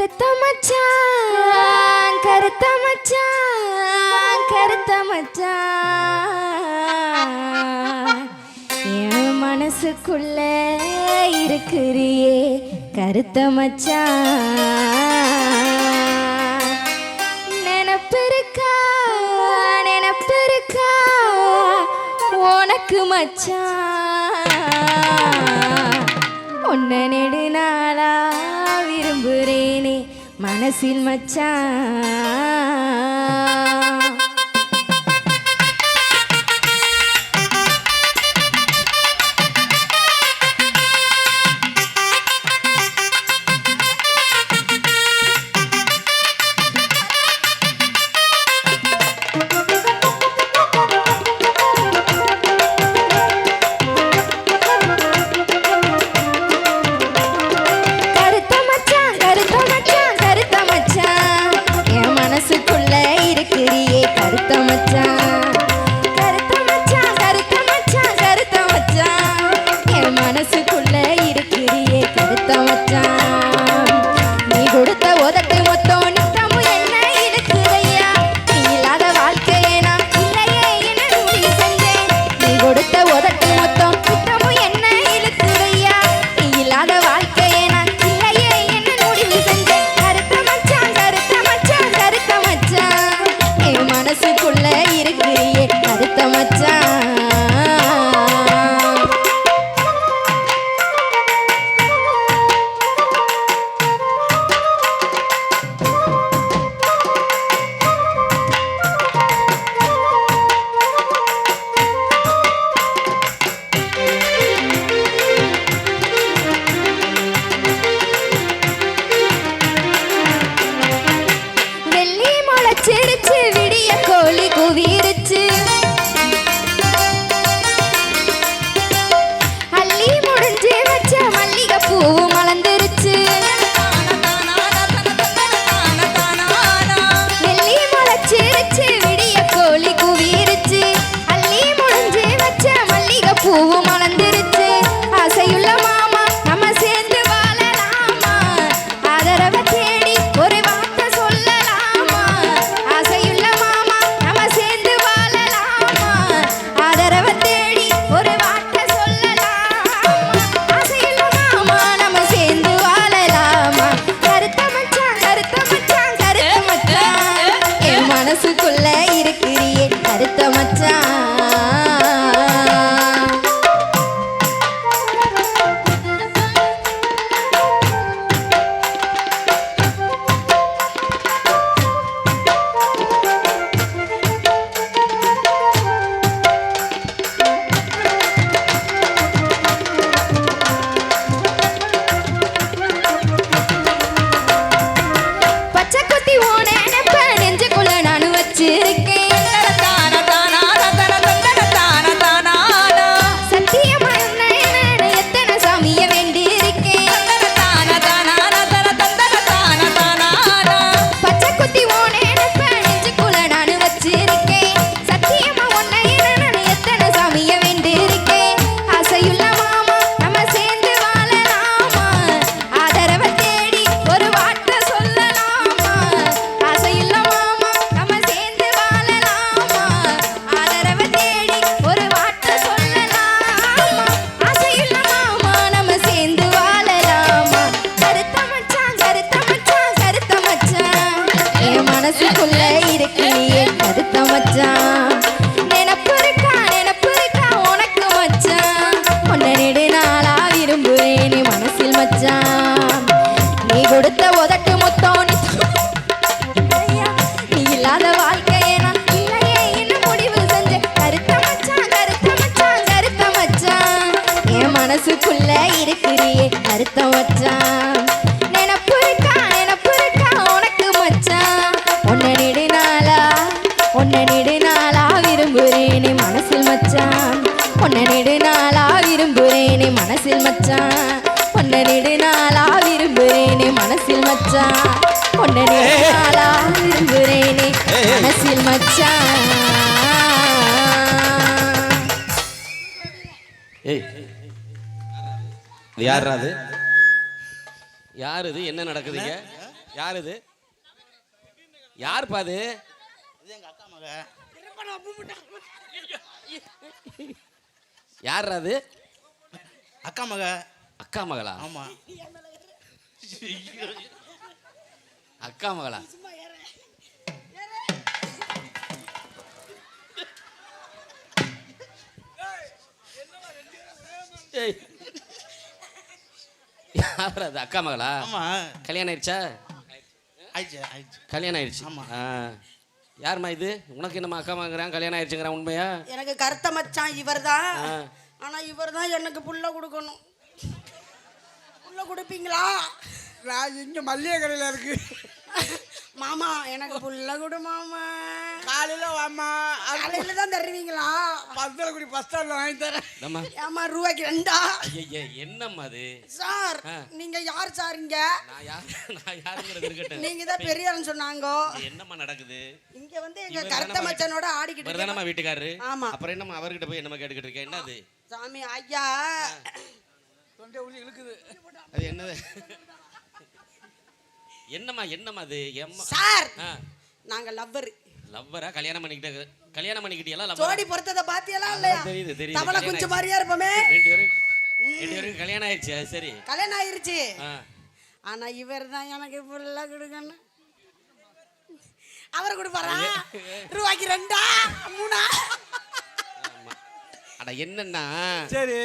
கருத்த மச்சான் கருத்த மச்சான் கருத்த மச்சான். என் மனசுக்குள்ள இருக்கிறியே கருத்த மச்சான். நினப்பிருக்கா நினப்பிருக்கா உனக்கு மச்சான். உன்ன நெடுநாளா நம்புறேனே மனசின் மச்சான். கட்டு முத்தோணி வருத்தம் வச்சான் நினப்பு இருக்கா நினப்பு இருக்கா உனக்கு மச்சான் உன்னை நெடுநாளா உன்னை நெடுநாளா விரும்புகிறேனே மனசில் மச்சான் உன்னை நெடுநாளா விரும்புகிறேனே மனசில் மச்சான் உன்னை நெடுநாளா விரும்புகிறேனே மனசில் மச்சான் உன்னை நெடுநாளா விரும்புகிறேனே மனசில் மச்சான் ஏய். யார் அது? யார் இது? என்ன நடக்குதுங்க? யார் இது? யார் பாது யார் அது? அக்கா மக. அக்கா மகளா? ஆமா. அக்கா மகளா? ஏய் அது அக்கா மகளா? ஆமா. கல்யாணம் ஆயிடுச்சா? ஆயிடுச்சு ஆயிடுச்சு. கல்யாணம் ஆயிடுச்சு. ஆமா. ஆ. யாரும்மா இது? உனக்கு என்னம்மா அக்கா மகங்கிறான்? கல்யாணம் ஆயிடுச்சுங்கிறான் உண்மையா? எனக்கு கருத்த மச்சான் இவர்தான். ஆ. ஆனா இவர்தான் எனக்கு புள்ள கொடுக்கணும். புள்ள கொடுப்பீங்களா? நான் இங்க மல்லிகை கடையில இருக்கு. மாமா எனக்கு புள்ள கொடு மாமா. காலையில வாமா காலையில தான் தருவீங்களா? பத்தலக்குடி பஸ் ஸ்டாண்ட்ல வாங்கி தரேன். நம்ம ஏமா ரூபாய்க்கு ரெண்டா? ஐயா என்னம்மா அது? சார். நீங்க யார் சார் இங்க? நான் யார் நான் யாருங்கிறது இருக்கட்டும். நீங்க தான் பெரியவர்னு சொன்னாங்க. என்னம்மா நடக்குது? இங்க வந்து எங்க கருத்த மச்சானோட ஆடிக்கிட்டு இருக்கேன். வீட்டுக்காரரு ஆமா. அப்புறம் என்னம்மா அவர்கிட்ட போய் என்னம்மா கேட்டுக்கிட்டு இருக்கேன்? என்னது? சாமி ஐயா. தொண்டை உள்ள இழுக்குது. அது என்னது? என்னம்மா என்னம்மா அது? எம்மா சார் நாங்க லவ்வர் லவ்வரா கல்யாணம் பண்ணிக்கிட்ட கல்யாணம் பண்ணிக்கிட்டியெல்லாம் ஜோடி பொறுத்ததை பாத்தியெல்லாம் இல்லையா? தெரியுது, தெரியுது. தவளை குஞ்சு. மாதிரியா இருப்போமே. ரெண்டு பேரும் ரெண்டு பேரும் கல்யாணம் ஆயிடுச்சு அது சரி. கல்யாணம் ஆயிருச்சு. ஆ. ஆனா இவர் தான் எனக்கு புள்ள கொடுக்கணும். அவர் கொடுப்பாரா? ரூபாய்க்கு ரெண்டா? மூணா. அட என்னன்னா? சரி.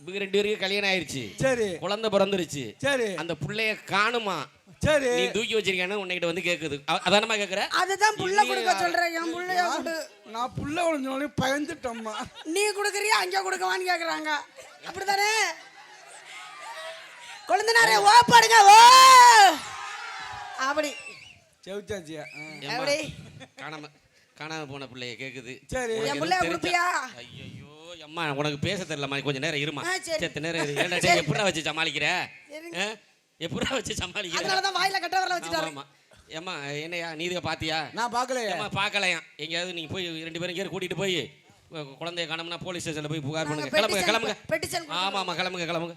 இவங்க ரெண்டு பேருக்கு கல்யாணம் ஆயிடுச்சு சரி. குழந்தை பிறந்துருச்சு. சரி. அந்த புள்ளைய காணுமா? சரி. நீ தூக்கி வச்சிருக்கானு உன்கிட்ட வந்து கேக்குது. அ- அதானம்மா கேக்குற? அதுதான் புள்ள கொடுக்க சொல்றேன் என் புள்ளைய கொடு. நான் புள்ள விழுந்தோடனே பயந்துட்டோம்மா. நீ கொடுக்குறியா அங்க கொடுக்கவான்னு கேக்குறாங்க. அப்படிதானே கொழுந்தனாரே ஓ பாடுங்க ஓ! அப்படி. செவிச்சாச்சியா? எப்படி? காணாம காணாம போன பிள்ளைய கேக்குது. சரி. என் பிள்ளைய கொடுப்பியா? ஐயையோ அம்மா உனக்கு பேச தெரியலம்மா கொஞ்ச நேரம் இருமா சரி. செத்த நேரம் இரு ஏன்டா எப்படிடா வச்சு சமாளிக்கிற? எப்படிடா வச்சு சமாளிக்கிற? அதனாலதான் வாயில கட்ட வரல வச்சுட்டாரு. ஏம்மா என்னையா நீ இதை பாத்தியா? நான் பார்க்கலையே பார்க்கலையா எங்கேயாவது நீங்க போய் ரெண்டு பேரும் எங்கேயாவது கூட்டிட்டு போய். குழந்தைய காணோம்னா போலீஸ் ஸ்டேஷன்ல போய் புகார் பண்ணுங்க. கிளம்புங்க கிளம்புங்க. ஆமா ஆமா கிளம்புங்க கிளம்புங்க.